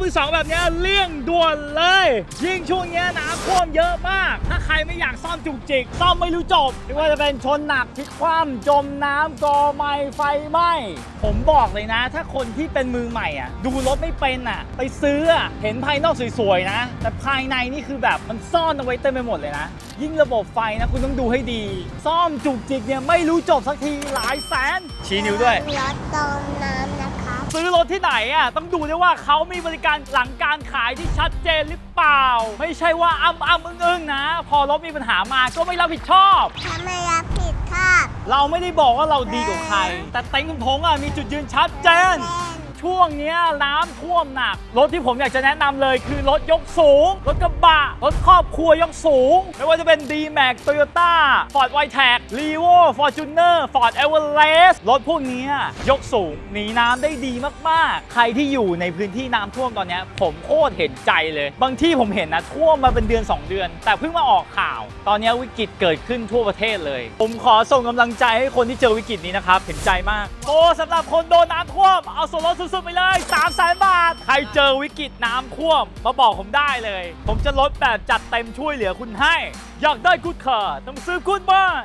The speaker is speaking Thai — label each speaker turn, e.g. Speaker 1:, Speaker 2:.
Speaker 1: มือสองแบบเนี้ยเลี่ยงด่วนเลย ยิ่งช่วงเนี้ยน้ำท่วมเยอะมาก ถ้าใครไม่อยากซ่อมจุกจิกซ่อมไม่รู้จบไม่ว่าจะเป็นชนหนักพลิกคว่ำจมน้ำกอไม้ไฟไหม้ผมบอกเลยนะ ถ้าคนที่เป็นมือใหม่อะ ดูรถไม่เป็นอะ ไปซื้ออะเห็นภายนอกสวยๆนะ แต่ภายในนี่คือแบบมันซ่อนเอาไว้เต็มไปหมดเลยนะ ยิ่งระบบไฟนะคุณต้องดูให้ดี ซ่อมจุกจิกเนี่ยไม่รู้จบสักทีหลายแสนชี้นิ้วด้วย
Speaker 2: รถจมน้ำนะครับ
Speaker 1: ซื้อรถที่ไหนอะต้องดูด้วยว่าเขามีบริการหลังการขายที่ชัดเจนหรือเปล่า ไม่ใช่ว่าอ้ำอ้ำอึ้งอึ้งๆนะ พอรถมีปัญหามาก็ไม่รับผิดชอบ
Speaker 2: ถ้าไม่รับผิดชอบ
Speaker 1: เราไม่ได้บอกว่าเราดีกว่าใคร แต่เต็งคุณทงอะมีจุดยืนชัดเจน ช่วงนี้น้ำท่วมหนัก รถที่ผมอยากจะแนะนำเลยคือรถยกสูง รถกระบะ รถครอบครัวยกสูง ไม่ว่าจะเป็น D-Max Toyota Ford w i t e c Levo Fortuner Ford Everest รถพวกนี้ยกสูงหนีน้ำได้ดีมากๆ ใครที่อยู่ในพื้นที่น้ำท่วมตอนนี้ผมโคตรเห็นใจเลย บางที่ผมเห็นนะท่วมมาเป็นเดือน 2 เดือน แต่เพิ่งมาออกข่าว ตอนนี้วิกฤตเกิดขึ้นทั่วประเทศเลย ผมขอส่งกำลังใจให้คนที่เจอวิกฤตนี้นะครับเห็นใจมากโอ้สำหรับคนโดนน้ำท่วมเอาส่วนลดสุดๆไปเลย3 0 0 0 0 0บาท ใครเจอวิกฤตน้ำท่วม มาบอกผมได้เลย ผมจะลดแบบจัดเต็มช่วยเหลือคุณให้ อยากได้กูดคาร์ต้องซื้อกูดบ้าน